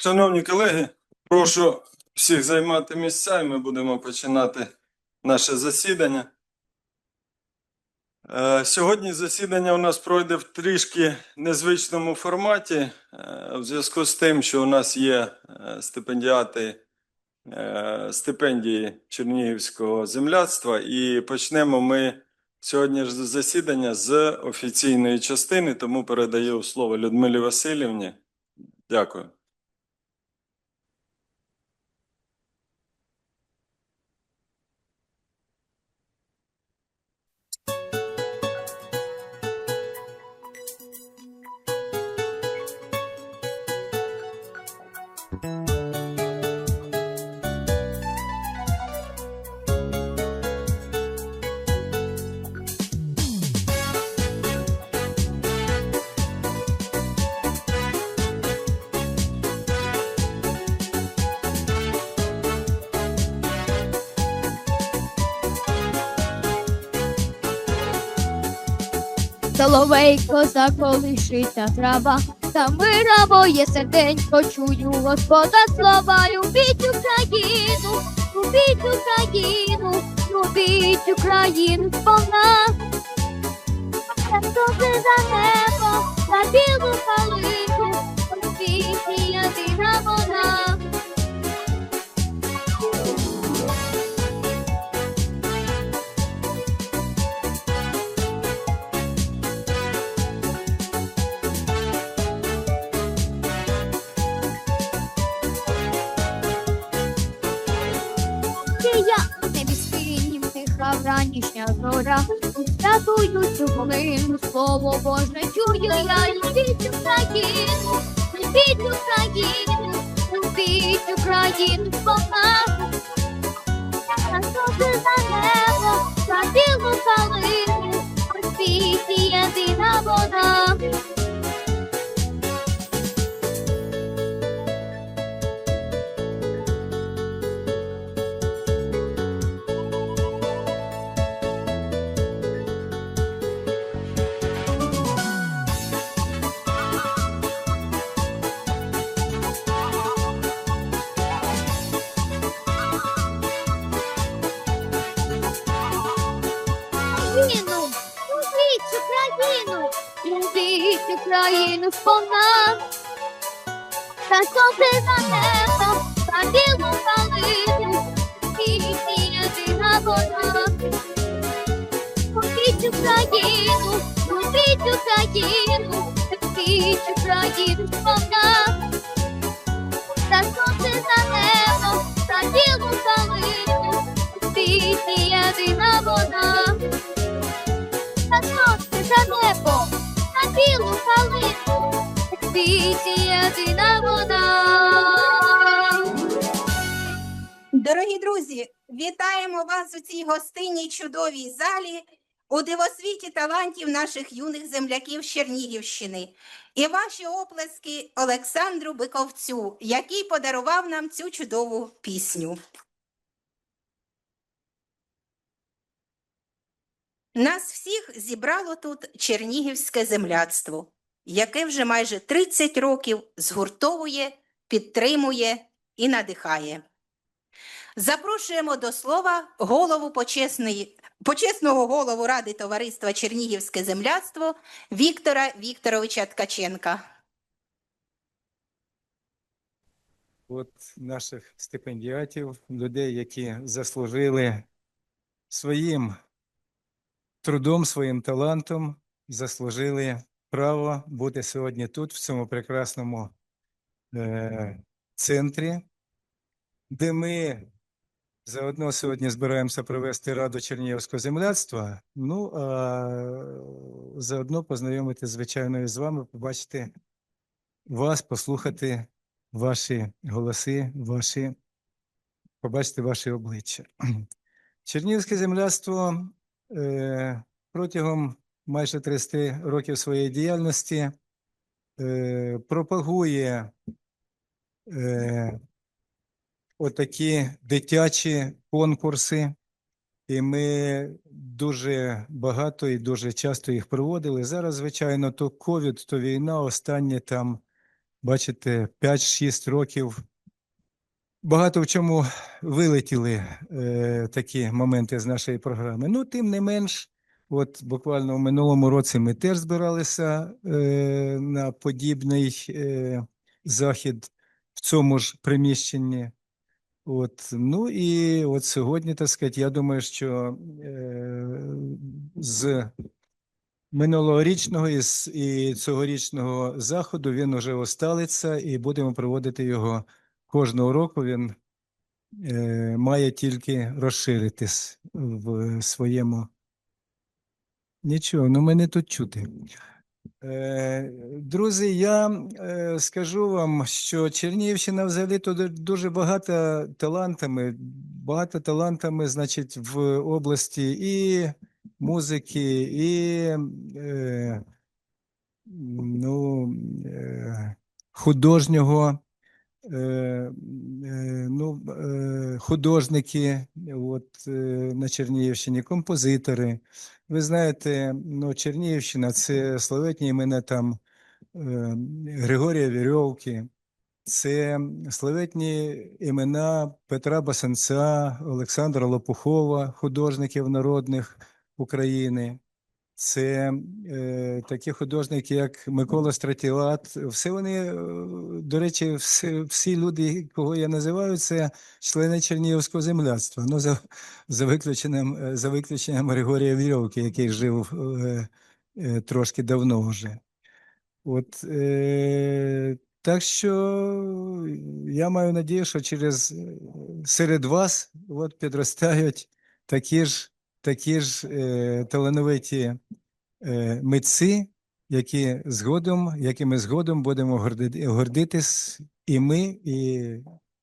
Шановні колеги, прошу всіх займати місця, і ми будемо починати наше засідання. Е, Сьогодні засідання у нас пройде в трішки незвичному форматі, е, в зв'язку з тим, що у нас є е, стипендіати стипендії Чернігівського земляцтва, і почнемо ми сьогодні ж засідання з офіційної частини, тому передаю слово Людмилі Васильівні. Дякую. Соловейко заколишиться трава, та мира моє серденько чую Господа слова. Любіть Україну, любіть Україну, любіть Україну сповна. Та за небо, за білу калину, я в небі синім тиха вранішня зоря, Святую цю хвилину, слово Боже, чую я, любіть Україну, любіть Україну, любіть Україну, сповна. Та добре за небо, у світі єдина вона. Україну, любіть Україну, любіть Україну сповна. Та добре за небо, за білу калину, світі єдина вона. Любіть Україну, любіть Україну, любіть Україну сповна. Та добре за небо, за білу калину, світі єдина вона. Сонце за небо, на білу калину, світі єдина вона. Дорогі друзі, вітаємо вас у цій гостинній чудовій залі у дивосвіті талантів наших юних земляків з Чернігівщини і ваші оплески Олександру Биковцю, який подарував нам цю чудову пісню. Нас всіх зібрало тут Чернігівське земляцтво, яке вже майже 30 років згуртовує, підтримує і надихає. Запрошуємо до слова голову почесної, почесного голову Ради товариства Чернігівське земляцтво Віктора Вікторовича Ткаченка. от наших стипендіатів, людей, які заслужили своїм трудом, своїм талантом, заслужили право бути сьогодні тут, в цьому прекрасному е, центрі, де ми заодно сьогодні збираємося провести Раду Чернігівського земляцтва. Ну, а заодно познайомити, звичайно, з вами, побачити вас, послухати ваші голоси, ваші, побачити ваші обличчя. Чернігівське земляцтво протягом майже 30 років своєї діяльності е, пропагує е, отакі дитячі конкурси, і ми дуже багато і дуже часто їх проводили. Зараз, звичайно, то ковід, то війна, останні там бачите, 5-6 років. Багато в чому вилетіли е, такі моменти з нашої програми. Ну, тим не менш, от буквально в минулому році ми теж збиралися е, на подібний е, захід в цьому ж приміщенні. От, ну і от сьогодні, так сказати, я думаю, що е, з минулорічного і, і цьогорічного заходу він уже осталиться, і будемо проводити його кожного року. Він е, має тільки розширитись в своєму. Нічого, ну мене тут чути. Е, Друзі, я е, скажу вам, що Чернігівщина взагалі ду- дуже багата талантами, багато талантами, значить, в області і музики, і ну, художнього, ну, е, художники от, е, на Чернігівщині, композитори. Ви знаєте, ну, Чернігівщина це славетні імена там е, Григорія Вірьовки, це славетні імена Петра Басанця, Олександра Лопухова, художників народних України. Це е, такі художники, як Микола Стратілат. Все вони, е, до речі, всі, всі люди, кого я називаю, це члени Чернігівського земляцтва. Ну, за, за виключенням, е, за виключенням Григорія Вірьовки, який жив е, е, трошки давно вже. От, е, так що я маю надію, що через е, серед вас от, підростають такі ж, такі ж е, талановиті е, митці, які згодом, якими згодом будемо горди, гордитись і ми, і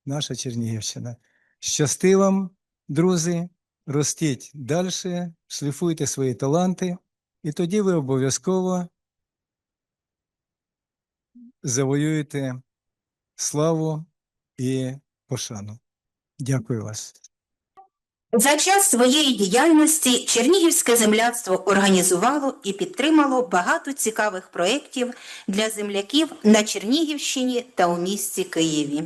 наша Чернігівщина. Щасти вам, друзі, ростіть далі, шліфуйте свої таланти, і тоді ви обов'язково завоюєте славу і пошану. Дякую вас. За час своєї діяльності Чернігівське земляцтво організувало і підтримало багато цікавих проєктів для земляків на Чернігівщині та у місті Києві.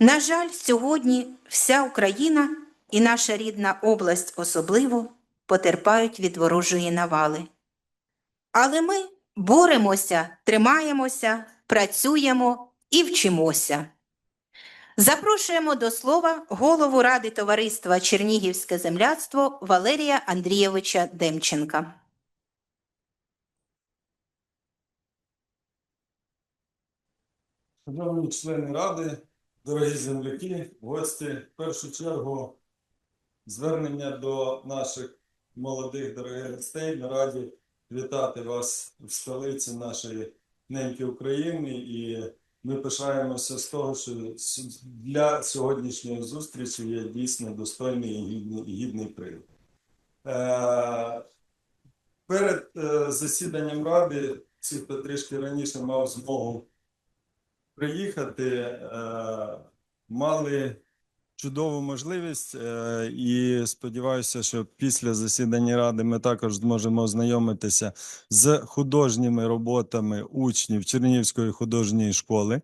На жаль, сьогодні вся Україна і наша рідна область особливо потерпають від ворожої навали. Але ми боремося, тримаємося, працюємо і вчимося. Запрошуємо до слова голову Ради товариства Чернігівське земляцтво Валерія Андрійовича Демченка. Шановні члени ради, дорогі земляки, гості, в першу чергу звернення до наших молодих дорогих гостей. Ми раді вітати вас в столиці нашої неньки України, і ми пишаємося з того, що для сьогоднішньої зустрічі є дійсно достойний і гідний, гідний привід. Е, Перед е, засіданням ради, ці трішки раніше мав змогу приїхати, е, мали чудову можливість, е, і сподіваюся, що після засідання ради ми також зможемо ознайомитися з художніми роботами учнів Чернігівської художньої школи.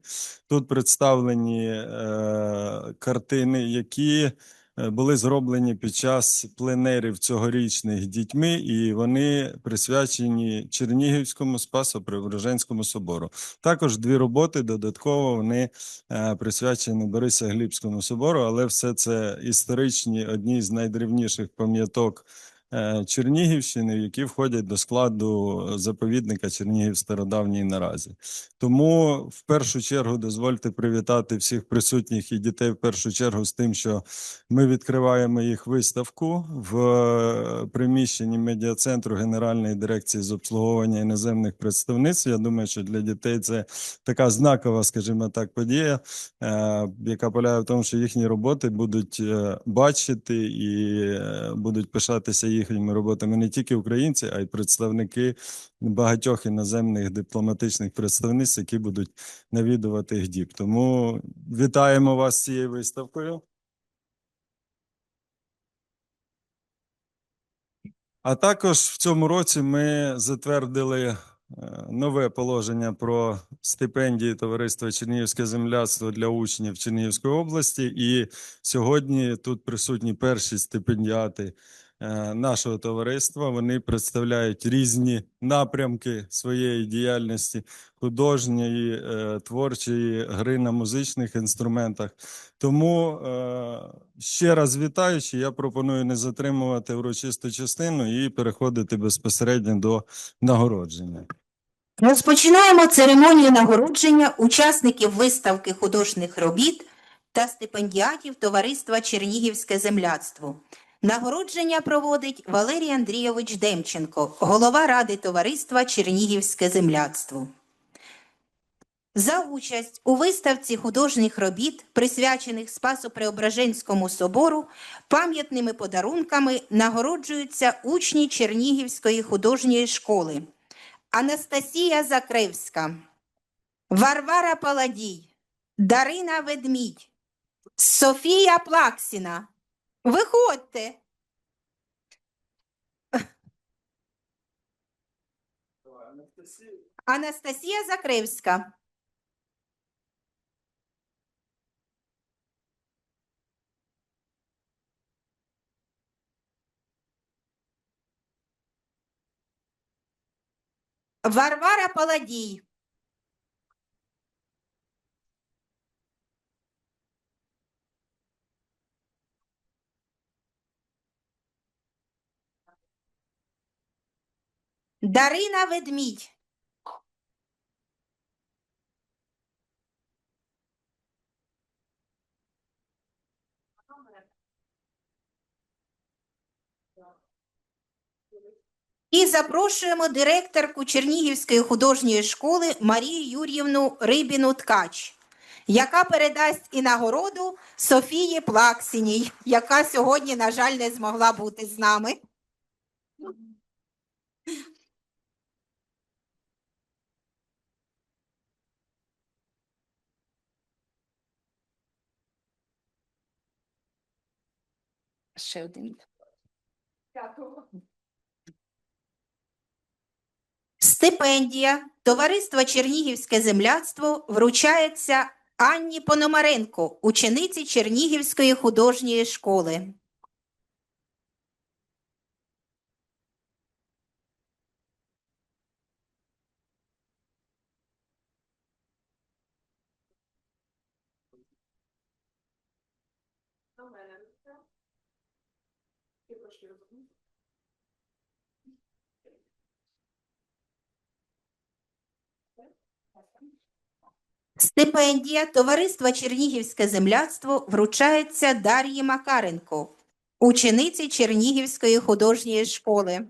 Тут представлені е, картини, які були зроблені під час пленерів цьогорічних дітьми, і вони присвячені Чернігівському Спасо-Преображенському собору. Також дві роботи додатково вони присвячені присвячені Борисоглібському собору, але все це історичні одні з найдревніших пам'яток е, Чернігівщини, які входять до складу заповідника Чернігів стародавній наразі. Тому в першу чергу дозвольте привітати всіх присутніх і дітей в першу чергу з тим, що ми відкриваємо їх виставку в е, приміщенні медіа-центру Генеральної дирекції з обслуговування іноземних представництв. Я думаю, що для дітей це така знакова, скажімо так, подія, е, яка полягає в тому, що їхні роботи будуть е, бачити і е, будуть пишатися їхніми роботами не тільки українці, а й представники багатьох іноземних дипломатичних представництв, які будуть навідувати ГДІП. Тому вітаємо вас з цією виставкою. А також в цьому році ми затвердили нове положення про стипендії Товариства Чернігівське земляцтво для учнів Чернігівської області. І сьогодні тут присутні перші стипендіати е, нашого товариства. Вони представляють різні напрямки своєї діяльності художньої, е, творчої гри на музичних інструментах. Тому е, ще раз вітаючи, я пропоную не затримувати урочисту частину і переходити безпосередньо до нагородження. Розпочинаємо церемонію нагородження учасників виставки художніх робіт та стипендіатів Товариства Чернігівське земляцтво. Нагородження проводить Валерій Андрійович Демченко, голова Ради Товариства Чернігівське земляцтво. За участь у виставці художніх робіт, присвячених Спасо-Преображенському собору, пам'ятними подарунками нагороджуються учні Чернігівської художньої школи. Анастасія Закревська, Варвара Паладій, Дарина Ведмідь, Софія Плаксіна. Виходьте. Анастасія Закревська. Варвара Паладій. Дарина Ведмідь. І запрошуємо директорку Чернігівської художньої школи Марію Юр'ївну Рибіну Ткач, яка передасть і нагороду Софії Плаксіній, яка сьогодні, на жаль, не змогла бути з нами. Ще один. Стипендія Товариства Чернігівське земляцтво вручається Анні Пономаренко, учениці Чернігівської художньої школи. Стипендія Товариства Чернігівське земляцтво вручається Дар'ї Макаренко, учениці Чернігівської художньої школи.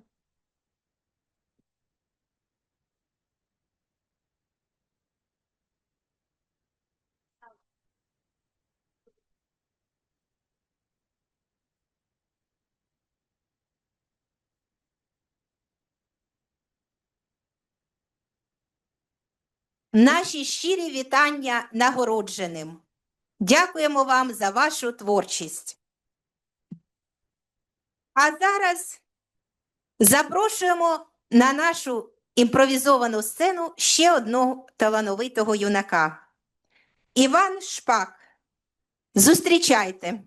Наші щирі вітання нагородженим. Дякуємо вам за вашу творчість. А зараз запрошуємо на нашу імпровізовану сцену ще одного талановитого юнака. Іван Шпак. Зустрічайте.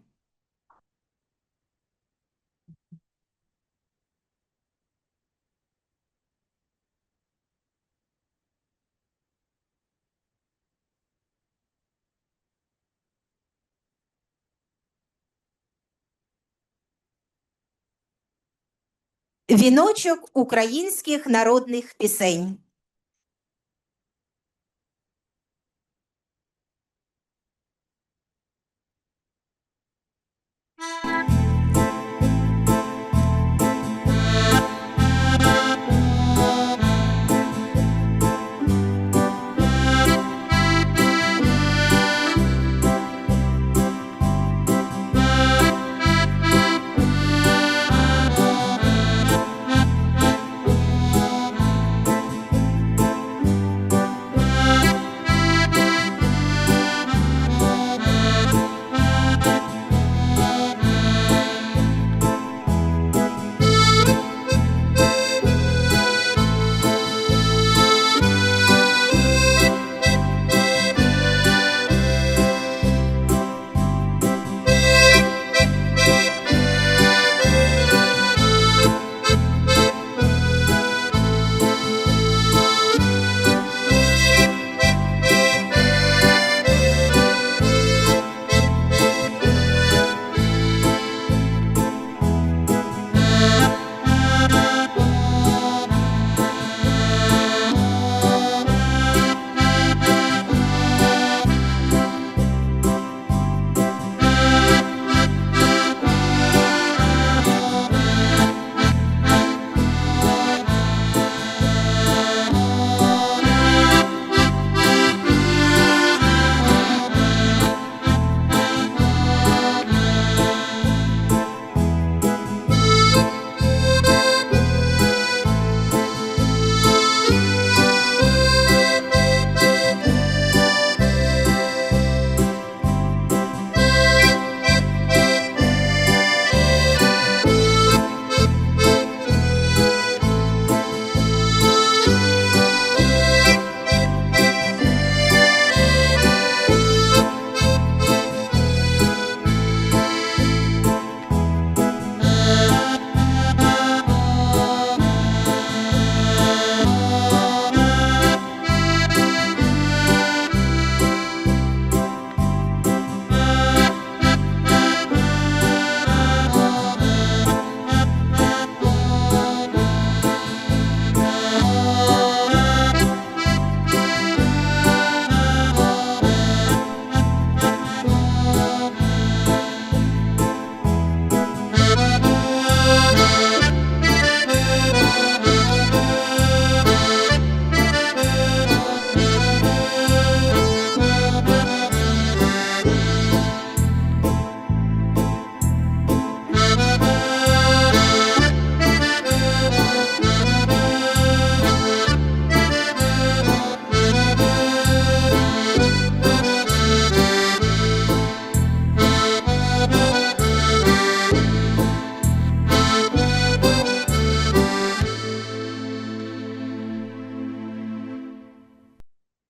Віночок українських народних пісень.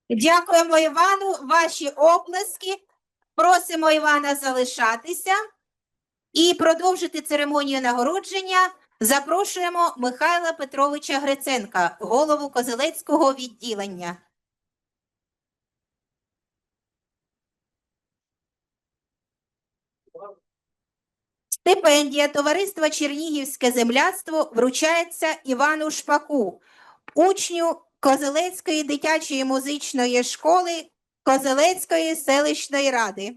Дякуємо Івану. Ваші оплески. Просимо Івана залишатися і продовжити церемонію нагородження. Запрошуємо Михайла Петровича Гриценка, голову Козелецького відділення. Стипендія Товариства Чернігівське земляцтво вручається Івану Шпаку, учню Козелецької дитячої музичної школи Козелецької селищної ради.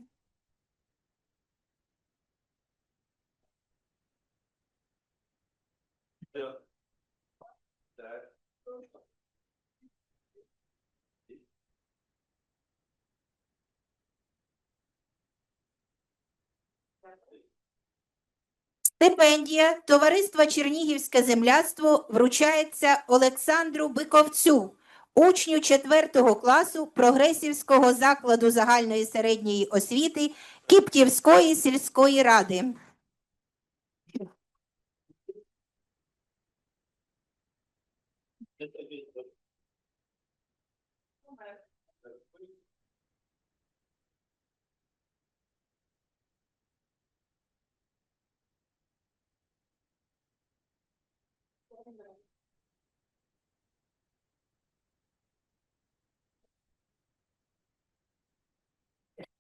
Стипендія Товариства Чернігівське земляцтво вручається Олександру Биковцю, учню 4 класу Прогресівського закладу загальної середньої освіти Кіптівської сільської ради.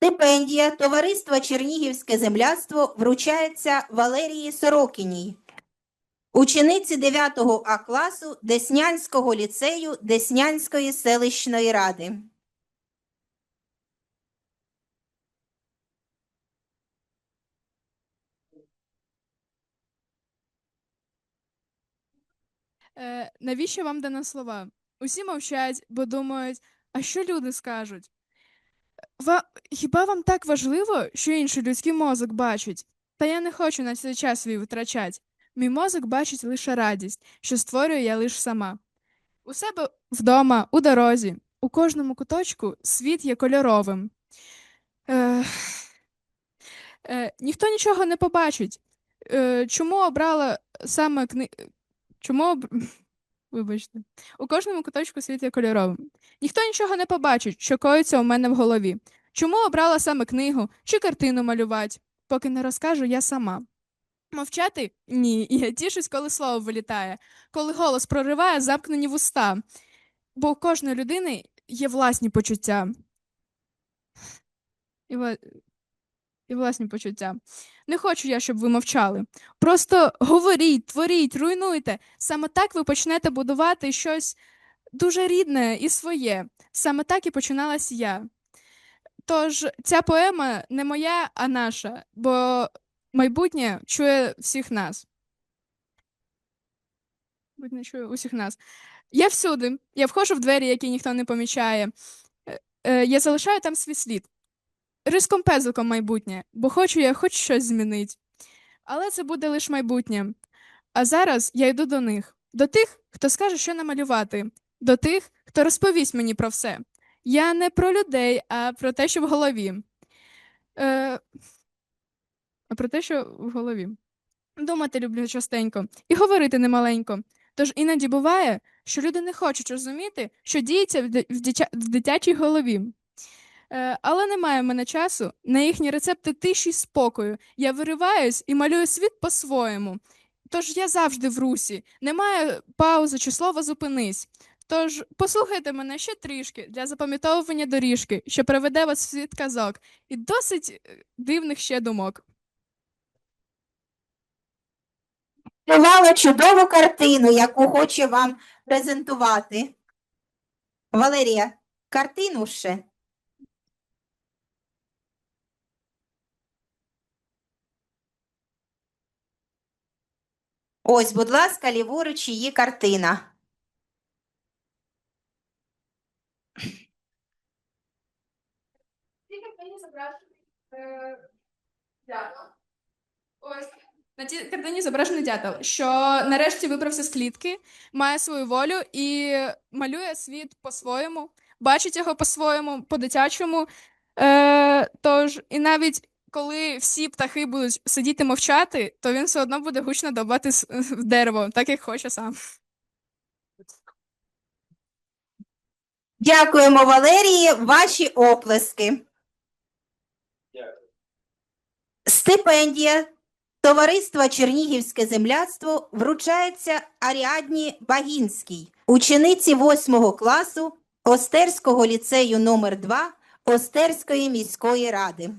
Стипендія Товариства Чернігівське земляцтво вручається Валерії Сорокіній, учениці 9 А класу Деснянського ліцею Деснянської селищної ради. Е, навіщо вам дано слова? Усі мовчать, бо думають, а що люди скажуть? Ва... Хіба вам так важливо, що інший людський мозок бачить? Та я не хочу на цей час свій витрачать. Мій мозок бачить лише радість, що створюю я лише сама. У себе вдома, у дорозі, у кожному куточку світ є кольоровим. Е... Е, ніхто нічого не побачить. Е, чому обрала саме кни... Чому. Вибачте. У кожному куточку світ є кольоровим. Ніхто нічого не побачить, що коїться у мене в голові. Чому обрала саме книгу чи картину малювати? Поки не розкажу я сама. Мовчати? Ні, я тішусь, коли слово вилітає, коли голос прориває замкнені вуста. Бо у кожної людини є власні почуття. І. І власні почуття. Не хочу я, щоб ви мовчали. Просто говоріть, творіть, руйнуйте. Саме так ви почнете будувати щось дуже рідне і своє. Саме так і починалась я. Тож ця поема не моя, а наша, бо майбутнє чує всіх нас. Майбутнє чує усіх нас. Я всюди, я входжу в двері, які ніхто не помічає. Е, е, Я залишаю там свій слід. Риском пезликом майбутнє, бо хочу я хоч щось змінить. Але це буде лише майбутнє. А зараз я йду до них, до тих, хто скаже, що намалювати, до тих, хто розповість мені про все. Я не про людей, а про те, що в голові. Е... А про те, що в голові. Думати люблю частенько і говорити немаленько. Тож іноді буває, що люди не хочуть розуміти, що діється в, в, дитя... в дитячій голові. Е, але немає в мене часу на їхні рецепти тиші й спокою. Я вириваюсь і малюю світ по-своєму. Тож я завжди в русі, немає паузи чи слова зупинись. Тож послухайте мене ще трішки для запам'ятовування доріжки, що приведе вас в світ казок і досить е, дивних ще думок. Малювала чудову картину, яку хоче вам презентувати. Валерія, картину ще. Ось, будь ласка, ліворуч її картина. Ось на цій картині зображений дятел, що нарешті вибрався з клітки, має свою волю і малює світ по-своєму, бачить його по-своєму, по-дитячому. Е, тож, і навіть коли всі птахи будуть сидіти мовчати, то він все одно буде гучно довбати с- в дерево, так як хоче сам. Дякуємо, Валерії. Ваші оплески. Стипендія Товариства Чернігівське земляцтво вручається Аріадні Багінській, учениці 8 класу Остерського ліцею номер 2 Остерської міської ради.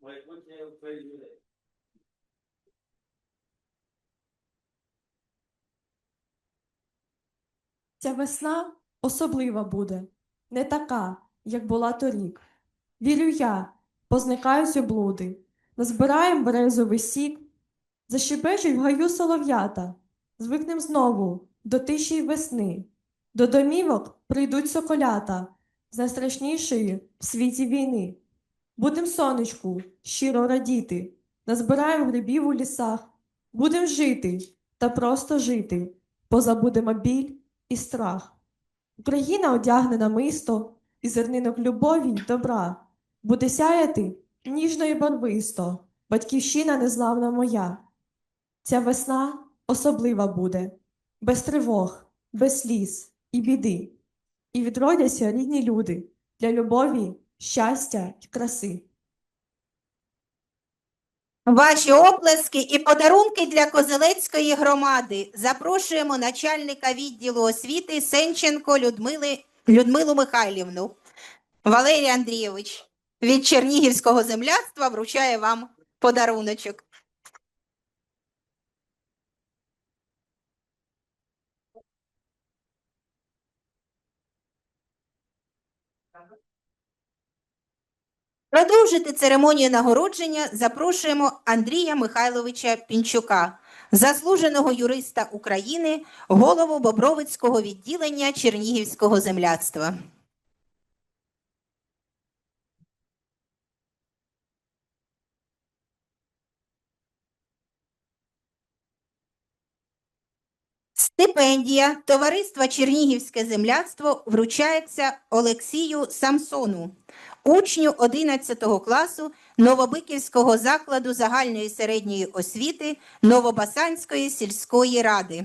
Майбутнє України. Ця весна особлива буде, не така, як була торік. Вірю я, позникають облуди, назбираєм березовий сік, защебечуть в гаю солов'ята, звикнем знову до тиші й весни, до домівок прийдуть соколята з найстрашнішої в світі війни. Будем сонечку щиро радіти, назбираєм грибів у лісах, будем жити та просто жити, позабудемо біль і страх. Україна одягне намисто і зернинок любові й добра, буде сяяти ніжно і барвисто, батьківщина незламна моя. Ця весна особлива буде, без тривог, без сліз і біди, і відродяться рідні люди для любові, щастя й краси. Ваші оплески і подарунки для Козелецької громади. Запрошуємо начальника відділу освіти Сенченко Людмили, Людмилу Михайлівну. Валерій Андрійович від Чернігівського земляцтва вручає вам подаруночок. Продовжити церемонію нагородження запрошуємо Андрія Михайловича Пінчука, заслуженого юриста України, голову Бобровицького відділення Чернігівського земляцтва. Стипендія Товариства Чернігівське земляцтво вручається Олексію Самсону, учню 11 класу Новобиківського закладу загальної середньої освіти Новобасанської сільської ради.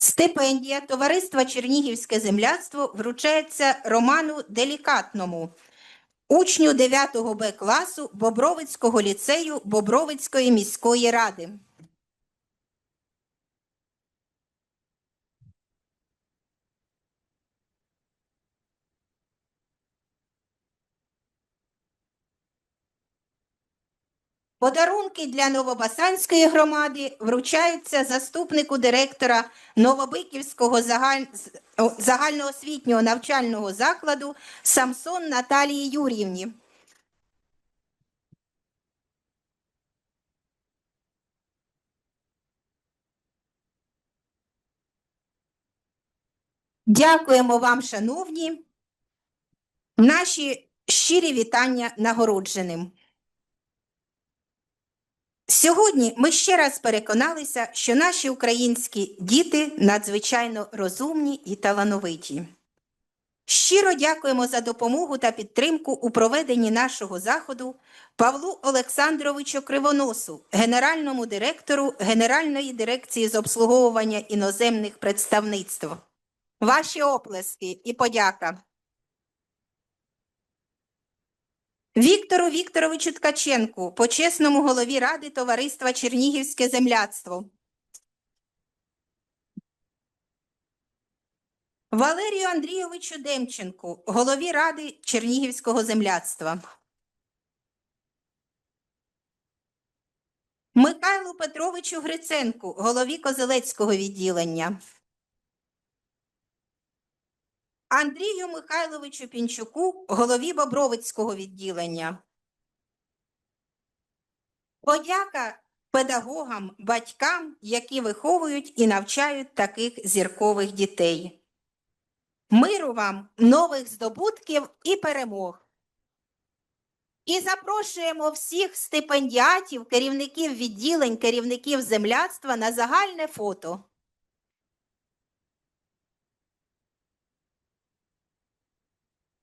Стипендія Товариства Чернігівське земляцтво вручається Роману Делікатному, учню 9 Б класу Бобровицького ліцею Бобровицької міської ради. Подарунки для Новобасанської громади вручаються заступнику директора Новобиківського загаль... загальноосвітнього навчального закладу Самсон Наталії Юріївні. Дякуємо вам, шановні. Наші щирі вітання нагородженим. Сьогодні ми ще раз переконалися, що наші українські діти надзвичайно розумні і талановиті. Щиро дякуємо за допомогу та підтримку у проведенні нашого заходу Павлу Олександровичу Кривоносу, генеральному директору Генеральної дирекції з обслуговування іноземних представництв. Ваші оплески і подяка. Віктору Вікторовичу Ткаченку, почесному голові Ради Товариства Чернігівське земляцтво. Валерію Андрійовичу Демченку, голові Ради Чернігівського земляцтва. Михайлу Петровичу Гриценку, голові Козелецького відділення. Андрію Михайловичу Пінчуку, голові Бобровицького відділення. Подяка педагогам, батькам, які виховують і навчають таких зіркових дітей. Миру вам, нових здобутків і перемог. І запрошуємо всіх стипендіатів, керівників відділень, керівників земляцтва на загальне фото.